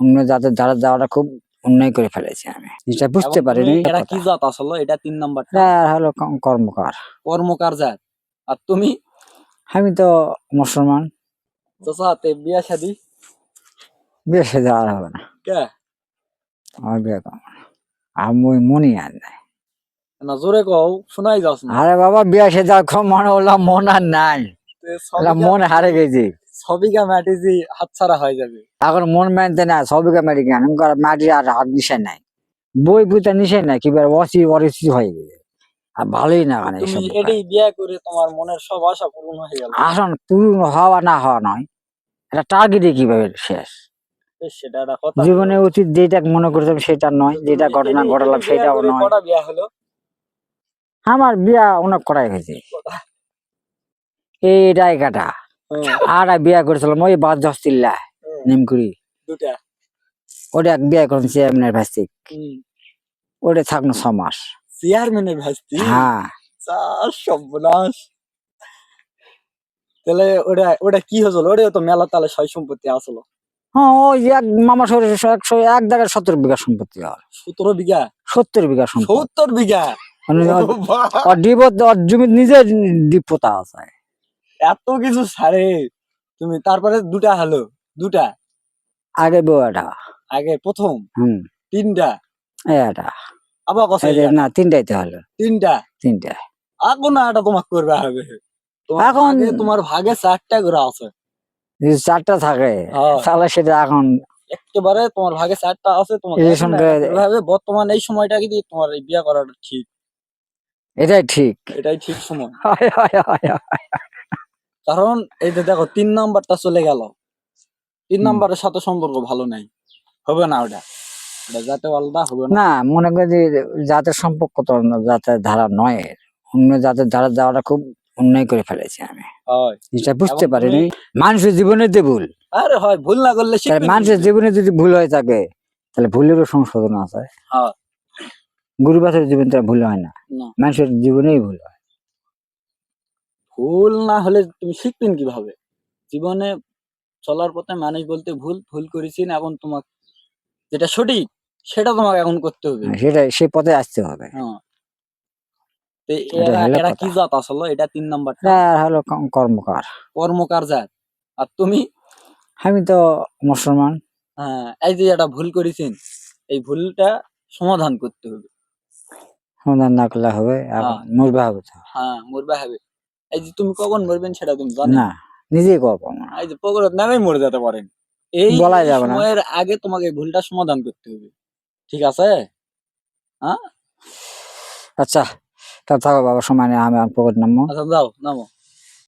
অন্য জাতের ধারা যাওয়াটা খুব অন্যায় করে ফেলেছি আমি। জিনিসটা বুঝতে পারিনি। এটা কি জাত আসলে? এটা তিন নাম্বার এটা হলো কর্মকার। কর্মকার জাত। আর তুমি? আমি তো মুসলমান। চাচা তে বিয়া শাদি বিয়ে সে যাওয়ার হবে না। কে? আমার বিয়ে করব না ওই মনে আর নাই। না জোরে কও শোনাই যাস আরে বাবা বিয়া সে যাওয়ার খুব মনে হলো মন আর নাই। মন হারে গেছি। সবিকা ম্যাটিজি হাতছাড়া হয়ে যাবে। এখন মন মানতে না সবকে মেরে কেন? মাটি আর হাত নিশায় নাই। বই পুতা নিশায় নাই কিবার অসি অরিসি হয়ে গেছে। আর ভালোই না মানে তুমি এটাই বিয়া করে তোমার মনের সব আশা পূরণ হয়ে গেল। আসন পূর্ণ হওয়া না হওয়া নয়। এটা টার্গেটে কীভাবে শেষ? জীবনে উচিত যেটা মনে করতাম সেটা নয় যেটা ঘটনা ঘটালাম সেটাও নয়। কটা বিয়া হলো? আমার বিয়া অনেক করাই হয়েছে। এই হ্যাঁ, আর এক বিয়া করেছিলাম ওই বাদ জস্তিল্লা হ্যাঁ, নিমকুড়ি। দুটা ওটা এক বিয়া করেন চেয়ারম্যানের ভাস্তিক ওটা থাকল ছ মাস। চেয়ারম্যানের ভাস্তি হ্যাঁ। সর্বনাশ। তাহলে ওটা ওটা কি হয়েছিল? ওটা তো মেলা তালে সয় সম্পত্তি আসলো হ্যাঁ ওই এক মামা শরীর একশো এক জায়গায় সত্তর বিঘা সম্পত্তি আর সতেরো বিঘা? সত্তর বিঘা সম্পত্তি। সত্তর বিঘা? মানে ডিপ ওর জমি নিজে ডিপ পোতা আছে। এত কিছু ছাড়ে তুমি তারপরে দুটা হলো দুটা। আগে বউ এটা আগে প্রথম। হুম। তিনটা। এটা আবার যে না তিনটাইতে হলো। তিনটা। তিনটা। এখন এটা তোমাকে করবে হবে এখন- তোমার ভাগে চারটা করে আছে। চারটা থাকে হ্যাঁ। তাহলে সেটা এখন একেবারে তোমার ভাগে চারটা আছে করবে হবে। বর্তমান এই সময়টা কিন্তু তোমার এই বিয়ে করাটা ঠিক। এটাই ঠিক। এটাই ঠিক সময়। হয়, হয়, হয়। কারণ এই যে দেখো তিন নাম্বারটা চলে গেল। তিন। নাম্বারের সাথে সম্পর্ক ভালো নাই। হবে না ওটা? ওটা যাতে আলাদা হবে না? না মনে করি যে জাতের সম্পর্ক তো অন্য জাতের ধারা নয় অন্য জাতের ধারা যাওয়াটা খুব অন্যায় করে ফেলেছি আমি। জিনিসটা বুঝতে পারিনি। মানুষের জীবনে যে ভুল আরে হয় ভুল না করলে? মানুষের জীবনে যদি ভুল হয়ে থাকে তাহলে ভুলেরও সংশোধন আছে। গুরু জীবন তো ভুল হয় না। মানুষের জীবনেই ভুল হয়। ভুল না হলে তুমি শিখবেন কীভাবে? জীবনে চলার পথে মানুষ বলতে ভুল ভুল করেছি না এখন তোমার যেটা সঠিক সেটা তোমাকে এখন করতে হবে। সেটা সে পথে আসতে হবে। হ্যাঁ। এটা এরা। কি জাত আসলে? এটা তিন নাম্বার হলো কর্মকার। কর্মকার জাত। আর তুমি? আমি তো মুসলমান। হ্যাঁ এই যে একটা ভুল করেছেন এই ভুলটা সমাধান করতে হবে। সমাধান না করলে হবে আর হ্যাঁ। মরবে হবে হ্যাঁ মরবে হবে। এই যে তুমি কখন মরবেন সেটা তুমি জানো? না নিজেই কব এই যে পগরত নামেই মরে যেতে পারেন। এই বলা যাবে না। সময়ের আগে তোমাকে ভুলটা সমাধান করতে হবে। ঠিক আছে? হ্যাঁ? আচ্ছা তা থাকো বাবা সময় নেই আমি আর পকেট নামবো। আচ্ছা দাও নামো।